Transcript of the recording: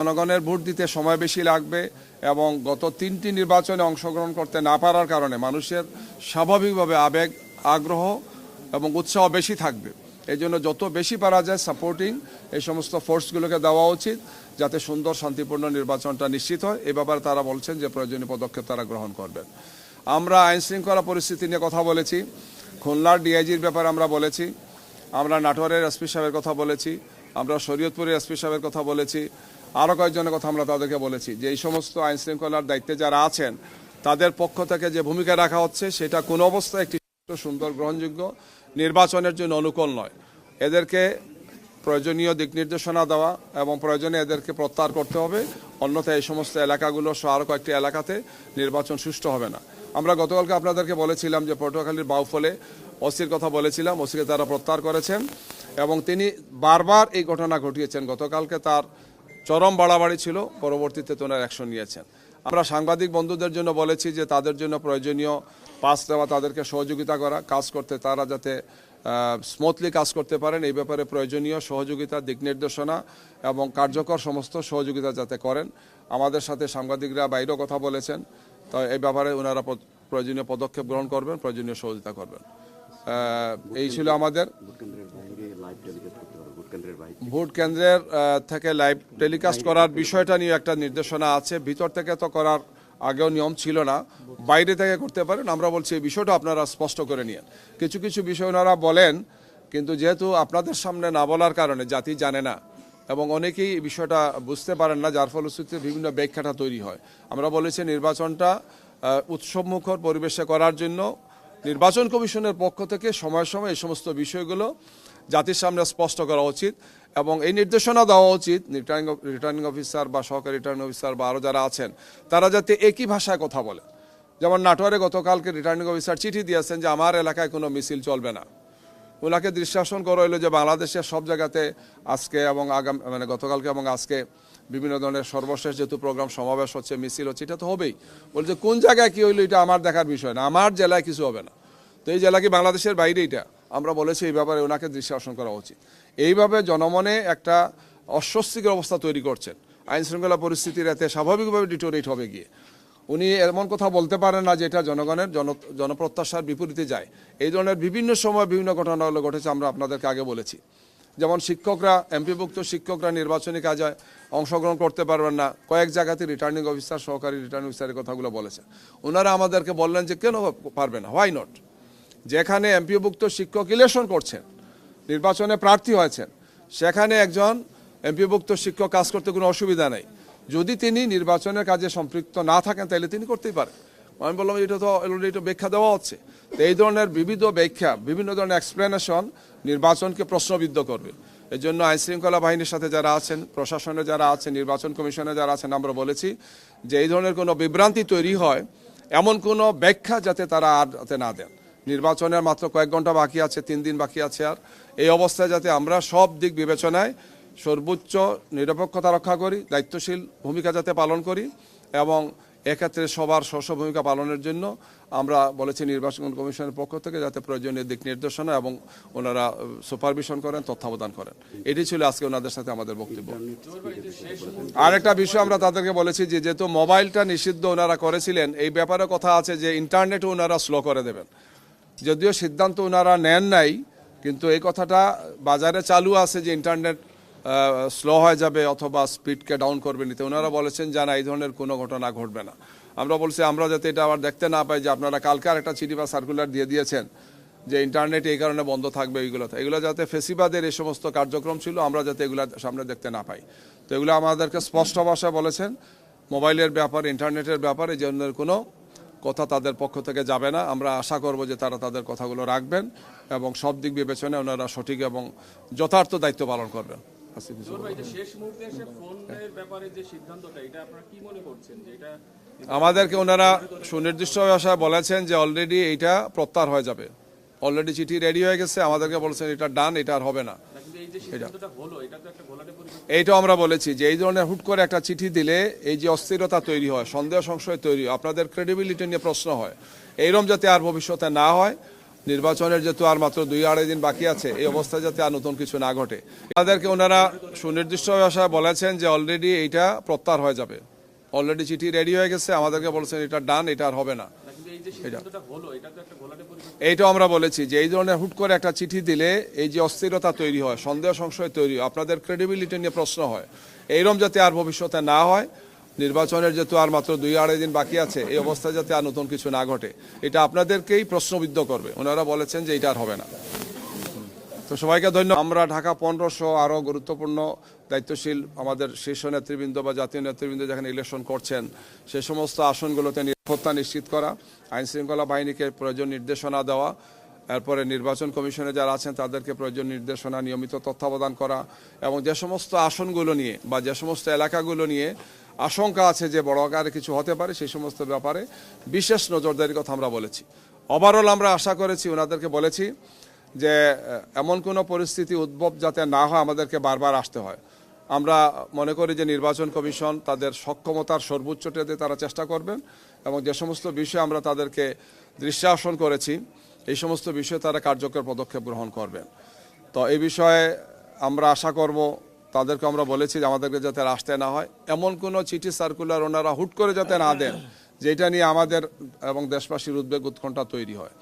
জনগণের ভোট দিতে সময় বেশি লাগবে এবং গত তিনটি নির্বাচনে অংশগ্রহণ করতে না পারার কারণে মানুষের স্বাভাবিকভাবে আবেগ, আগ্রহ এবং উৎসাহ বেশি থাকবে। এই জন্য যত বেশি পারা যায় সাপোর্টিং এই সমস্ত ফোর্সগুলোকে দেওয়া উচিত যাতে সুন্দর, শান্তিপূর্ণ নির্বাচনটা নিশ্চিত হয়। এ ব্যাপারে তারা বলছেন যে প্রয়োজনীয় পদক্ষেপ তারা গ্রহণ করবেন। আমরা আইন শৃঙ্খলা পরিস্থিতি নিয়ে কথা বলেছি, খুলনার ডিআইজির ব্যাপারে আমরা বলেছি, আমরা নাটোরের এসপি সাহেবের কথা বলেছি, আমরা শরীয়তপুরের এসপি সাহেবের কথা বলেছি আরও কয়েকজনের কথা আমরা তাদেরকে বলেছি যে এই সমস্ত আইন শৃঙ্খলার দায়িত্বে যারা আছেন, তাদের পক্ষ থেকে যে ভূমিকা রাখা হচ্ছে, সেটা কোনো অবস্থায় একটি সুন্দর গ্রহণযোগ্য নির্বাচনের জন্য অনুকূল নয়। এদেরকে প্রয়োজনীয় দিক নির্দেশনা দেওয়া এবং প্রয়োজনে এদেরকে প্রত্যাহার করতে হবে। অন্যথায় এই সমস্ত এলাকাগুলো সহ আরও কয়েকটি এলাকাতে নির্বাচন সুষ্ঠু হবে না। আমরা গতকালকে আপনাদেরকে বলেছিলাম যে পটুয়াখালীর বাউফলে ওসির কথা বলেছিলাম, ওসিকে তারা প্রত্যাহার করেছেন এবং তিনি বারবার এই ঘটনা ঘটিয়েছেন। গতকালকে তার চরম বাড়াবাড়ি ছিল, পরবর্তীতে তোনার অ্যাকশন নিয়েছেন। আমরা সাংবাদিক বন্ধুদের জন্য বলেছি যে তাদের জন্য প্রয়োজনীয় পাস দেওয়া, তাদেরকে সহযোগিতা করা, কাজ করতে তারা যাতে স্মুথলি কাজ করতে পারেন, এই ব্যাপারে প্রয়োজনীয় সহযোগিতা, দিক নির্দেশনা এবং কার্যকর সমস্ত সহযোগিতা যাতে করেন। আমাদের সাথে সাংবাদিকরা বাইরেও কথা বলেছেন, তো এই ব্যাপারে ওনারা প্রয়োজনীয় পদক্ষেপ গ্রহণ করবেন, প্রয়োজনীয় সহযোগিতা করবেন। এই ছিল আমাদের কেন্দ্রের বাইরে। ভোট কেন্দ্রের থেকে লাইভ টেলিকাস্ট করার বিষয়টা নিয়ে একটা নির্দেশনা আছে। ভিতর থেকে তো করার আগেও নিয়ম ছিল না। বাইরে থেকে করতে পারেন আমরা বলছি এই বিষয়টা আপনারা স্পষ্ট করে নিন কিছু কিছু বিষয় ওনারা বলেন কিন্তু যেহেতু আপনাদের সামনে না বলার কারণে জাতি জানে না এবং অনেকেই এই বিষয়টা বুঝতে পারেন না যার ফলশ্রুতিতে বিভিন্ন ব্যাখ্যাটা তৈরি হয়। আমরা বলেছি নির্বাচনটা উৎসবমুখর পরিবেশে করার জন্য নির্বাচন কমিশনের পক্ষ থেকে সময় সময় এই সমস্ত বিষয়গুলো জাতির সামনে স্পষ্ট করা উচিত এবং এই নির্দেশনা দেওয়া উচিত রিটার্নিং রিটার্নিং অফিসার বা সহকারী রিটার্নিং অফিসার বা আরও যারা আছেন, তারা যাতে একই ভাষায় কথা বলে। যেমন নাটোয়ারে গতকালকে রিটার্নিং অফিসার চিঠি দিয়েছেন যে, আমার এলাকায় কোনো মিছিল চলবে না। ওনাকে দৃশ্যাসন করা হইল যে, বাংলাদেশের সব জায়গাতে আজকে এবং আগাম মানে গতকালকে এবং আজকে বিভিন্ন ধরনের সর্বশেষ যেহেতু প্রোগ্রাম সমাবেশ হচ্ছে, মিছিল হচ্ছে, এটা তো হবেই। বলছে কোন জায়গায় কি হইল, এটা আমার দেখার বিষয় না। আমার জেলায় কিছু হবে না। তো এই জেলা কি বাংলাদেশের বাইরে এটা? আমরা বলেছি এই ব্যাপারে ওনাকে দৃশ্যাসন করা উচিত। এইভাবে জনমনে একটা অস্বস্তিকর অবস্থা তৈরি করছেন। আইন শৃঙ্খলা পরিস্থিতির এতে স্বাভাবিকভাবে ডিটোরেট হবে গিয়ে। উনি এমন কথা বলতে পারেন না যে এটা জনগণের জন, জনপ্রত্যাশার বিপরীতে যায়। এই ধরনের বিভিন্ন সময় বিভিন্ন ঘটনাগুলো ঘটেছে, আমরা আপনাদেরকে আগে বলেছি। যেমন শিক্ষকরা, এমপিভুক্ত শিক্ষকরা নির্বাচনী কাজে অংশগ্রহণ করতে পারবেন না। কয়েক জায়গাতে রিটার্নিং অফিসার সহকারী রিটার্নিং অফিসারের কথাগুলো বলেছেন। ওনারা আমাদেরকে বললেন যে, কেন পারবে না? হোয়াই নট যেখানে এমপিওভুক্ত শিক্ষক ইলেকশন করছেন, নির্বাচনে প্রার্থী হয়েছেন, সেখানে একজন এমপিভুক্ত শিক্ষক কাজ করতে কোনো অসুবিধা নেই। যদি তিনি নির্বাচনের কাজে সম্পৃক্ত না থাকেন, তাহলে তিনি করতেই পারেন। আমি বললাম, এটা তো অলরেডি এটা ব্যাখ্যা দেওয়া হচ্ছে। তো এই ধরনের বিবিধ ব্যাখ্যা, বিভিন্ন ধরনের এক্সপ্লেনেশন নির্বাচনকে প্রশ্নবিদ্ধ করবে। এই জন্য আইন শৃঙ্খলা বাহিনীর সাথে যারা আছেন, প্রশাসনে যারা আছেন, নির্বাচন কমিশনে যারা আছেন, আমরা বলেছি যে এই ধরনের কোনো বিভ্রান্তি তৈরি হয়, এমন কোনো ব্যাখ্যা যাতে তারা আর যাতে না দেন। নির্বাচনের মাত্র কয়েক ঘণ্টা বাকি আছে, তিন দিন বাকি আছে আর। এই অবস্থায় যাতে আমরা সব দিক বিবেচনায় সর্বোচ্চ নিরপেক্ষতা রক্ষা করি, দায়িত্বশীল ভূমিকা যাতে পালন করি এবং এক্ষেত্রে সবার স্ব স্ব ভূমিকা পালনের জন্য আমরা বলেছি নির্বাচন কমিশনের পক্ষ থেকে যাতে প্রয়োজনীয় দিক নির্দেশনা এবং ওনারা সুপারভিশন করেন, তত্ত্বাবধান করেন। এটি ছিল আজকে ওনাদের সাথে আমাদের বক্তব্য। আর একটা বিষয় আমরা তাদেরকে বলেছি যে, যেহেতু মোবাইলটা নিষিদ্ধ ওনারা করেছিলেন, এই ব্যাপারে কথা আছে যে, ইন্টারনেটও ওনারা স্লো করে দেবেন। যদিও সিদ্ধান্ত ওনারা নেন নাই, কিন্তু এই কথাটা বাজারে চালু আছে যে ইন্টারনেট স্লো হয়ে যাবে অথবা স্পিডকে ডাউন করবে নিতে। ওনারা বলেছেন যে না এই ধরনের কোনো ঘটনা ঘটবে না। আমরা বলছি, আমরা যাতে এটা আবার দেখতে না পাই যে আপনারা কালকে আর একটা চিঠি বা সার্কুলার দিয়ে দিয়েছেন যে ইন্টারনেট এই কারণে বন্ধ থাকবে এইগুলো এগুলো যাতে ফেসিবাদের এই সমস্ত কার্যক্রম ছিল, আমরা যাতে এগুলো সামনে দেখতে না পাই। তো এগুলো আমাদেরকে স্পষ্ট ভাষায় বলেছেন, মোবাইলের ব্যাপার, ইন্টারনেটের ব্যাপারে এই ধরনের কোনো কথা তাদের পক্ষ থেকে যাবে না। আমরা আশা করব যে তারা তাদের কথাগুলো রাখবেন এবং সব দিক বিবেচনায় ওনারা সঠিক এবং যথার্থ দায়িত্ব পালন করবেন। আমাদেরকে ওনারা সুনির্দিষ্ট ভাষায় বলেছেন যে অলরেডি এইটা প্রত্যাহার হয়ে যাবে। অলরেডি চিঠি রেডি হয়ে গেছে আমাদেরকে বলেছেন এটা ডান এটা আর হবে না। না, কিন্তু এই যে সিদ্ধান্তটা হলো এটা তো একটা ঘোলাটে পরিবেশ এইটাও আমরা বলেছি যে এই ধরনের হুট করে একটা চিঠি দিলে এই যে অস্থিরতা তৈরি হয় সন্দেহ সংশয় তৈরি হয় আপনাদের ক্রেডিবিলিটি নিয়ে প্রশ্ন হয়। এইরকম যাতে আর ভবিষ্যতে না হয় নির্বাচনের যেহেতু আর মাত্র দুই আড়াই দিন বাকি আছে এই অবস্থায় যাতে আর নতুন কিছু না ঘটে। তাদেরকে ওনারা সুনির্দিষ্ট ভাষায় বলেছেন যে অলরেডি এইটা প্রত্যাহার হয়ে যাবে। অলরেডি চিঠি রেডি হয়ে গেছে আমাদেরকে বলেছেন এটা ডান এটা আর হবে না। না, কিন্তু এই যে সিদ্ধান্তটা হলো এটা তো একটা ঘোলাটে পরিবেশ। এইটাও আমরা বলেছি যে এই ধরনের হুট করে একটা চিঠি দিলে এই যে অস্থিরতা তৈরি হয় সন্দেহ সংশয় তৈরি হয় আপনাদের ক্রেডিবিলিটি নিয়ে প্রশ্ন হয়। এইরকম যাতে আর ভবিষ্যতে না হয় নির্বাচনের যেহেতু আর মাত্র দুই আড়াই দিন বাকি আছে এই অবস্থায় যাতে আর নতুন কিছু না ঘটে এটা আপনাদেরকেই প্রশ্নবিদ্ধ করবে। ওনারা বলেছেন যে এটা আর হবে না। তো সবাইকে ধন্যবাদ আমরা ঢাকা পনেরোশো আরও গুরুত্বপূর্ণ, দায়িত্বশীল আমাদের শীর্ষ নেতৃবৃন্দ বা জাতীয় নেতৃবৃন্দ যেখানে ইলেকশন করছেন, সে সমস্ত আসনগুলোতে নিরাপত্তা নিশ্চিত করা, আইন শৃঙ্খলা বাহিনীকে প্রয়োজন নির্দেশনা দেওয়া, এরপরে নির্বাচন কমিশনে যারা আছেন তাদেরকে প্রয়োজন নির্দেশনা, নিয়মিত তত্ত্বাবধান করা এবং যে সমস্ত আসনগুলো নিয়ে বা যে সমস্ত এলাকাগুলো নিয়ে আশঙ্কা আছে যে বড় আকারে কিছু হতে পারে, সেই সমস্ত ব্যাপারে বিশেষ নজরদারির কথা আমরা বলেছি। ওভারঅল আমরা আশা করেছি, ওনাদেরকে বলেছি যে এমন কোনো পরিস্থিতি উদ্ভব যাতে না হয়, আমাদেরকে বারবার আসতে হয়। আমরা মনে করি যে, নির্বাচন কমিশন তাদের সক্ষমতার সর্বোচ্চটাতে তারা চেষ্টা করবেন এবং যে সমস্ত বিষয়ে আমরা তাদেরকে দৃশ্যাসন করেছি, এই সমস্ত বিষয়ে তারা কার্যকর পদক্ষেপ গ্রহণ করবেন। তো এই বিষয়ে আমরা আশা করব, তাদেরকে আমরা বলেছি যে, আমাদেরকে যাতে আসতে না হয়। এমন কোনো চিঠি সার্কুলার ওনারা হুট করে যাতে না দেন, যেটা নিয়ে আমাদের এবং দেশবাসীর উদ্বেগ উৎকণ্ঠা তৈরি হয়।